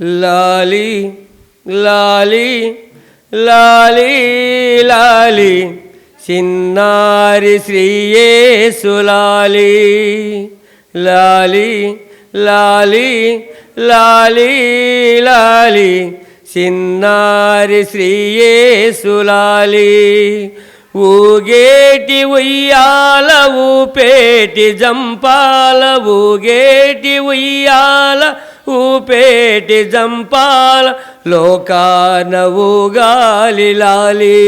లాలి లాలి లాలి లాలి చిన్నారి శ్రీయేసులాలి లాలి. లాలి లాలి లాలి చిన్నారి శ్రీయేసులాలి ఊగేటి ఉయ్యాల ఊపేటి జంపాల ఊగేటి ఉయ్యాల ఊపేటి జంపాల లోకాన ఊగాలి లాలి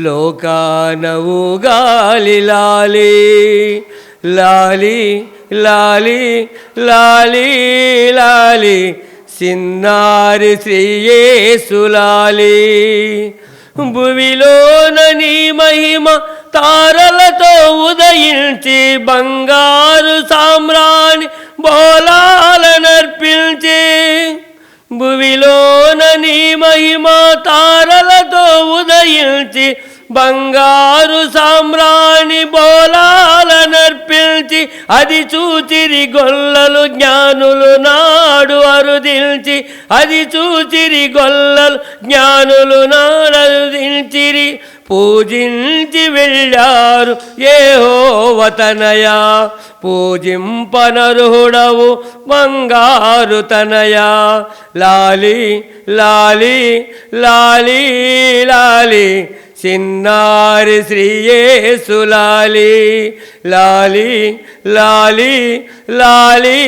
లోకాన ఊగాలి లాలి. లాలి లాలి లాలి లాలి సిన్నారి శ్రీయేసులాలి భువిలోన నీ మహిమ తారలతో ఉదయించి బంగారు సామ్రాణి బోలాలనర్పించి. భువిలోన నీ మహిమ తారలతో ఉదయించి బంగారు సామ్రాణి బోలాలనర్పించి. అది చూచిరి గొల్లలు జ్ఞానులు నాడు దిల్చి అది చూచిరి గొల్లలు జ్ఞానులు నాడలు దిల్చిరి పూజించి వెళ్ళారు ఏహోవతనయా పూజింపనరుహుడవు బంగారు తనయా. లాలి లాలి లాలి లాలి చిన్నారి శ్రీయేసులాలి లాలి లాలి లాలి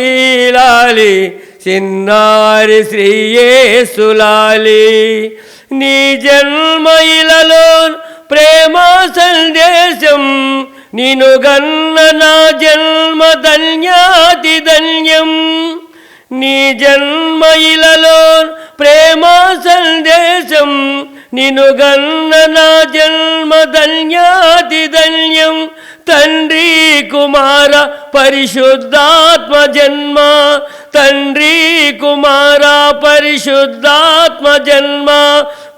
లాలి చిన్నారి శ్రీయేసులాలి. నీ జన్మయిలలో ప్రేమ సందేశం నిను గన్న నా జన్మ ధన్యాతి ధన్యం. నీ జన్మయిలలో ప్రేమ సందేశం నిను గన్న నా జన్మ ధన్యాతి ధన్యం. తండ్రి కుమార పరిశుద్ధాత్మ జన్మ తండ్రి కుమార పరిశుద్ధాత్మ జన్మ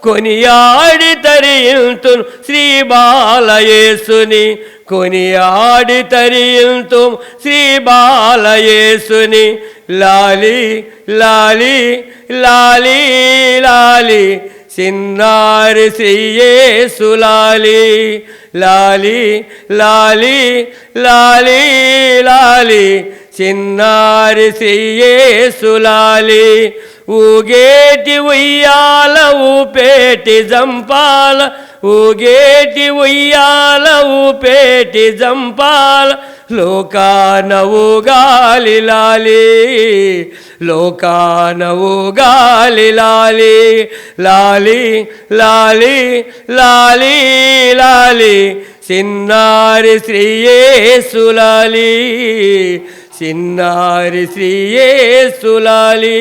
కొనియాడి తరియుతు శ్రీ బాలయేసుని. కొనియాడి తరియుతు శ్రీ బాలయేసుని. లాలి లాలి లాలి లాలి చిన్నారి శ్రీయేసులాలి లాలి లాలి లాలి లాలి చిన్నారి శ్రీయేసులాలి ఊగేటి ఉయ్యాల ఊపేటి జంపాల ఊగేటి ఉయ్యాల ఊపేటి జంపాల లోకాన ఊగాలి లాలి లోకాన లాలి లాలి లాలి లాలి లాలి చిన్నారి శ్రీయేసులాలి. చిన్నారి శ్రీయేసులాలి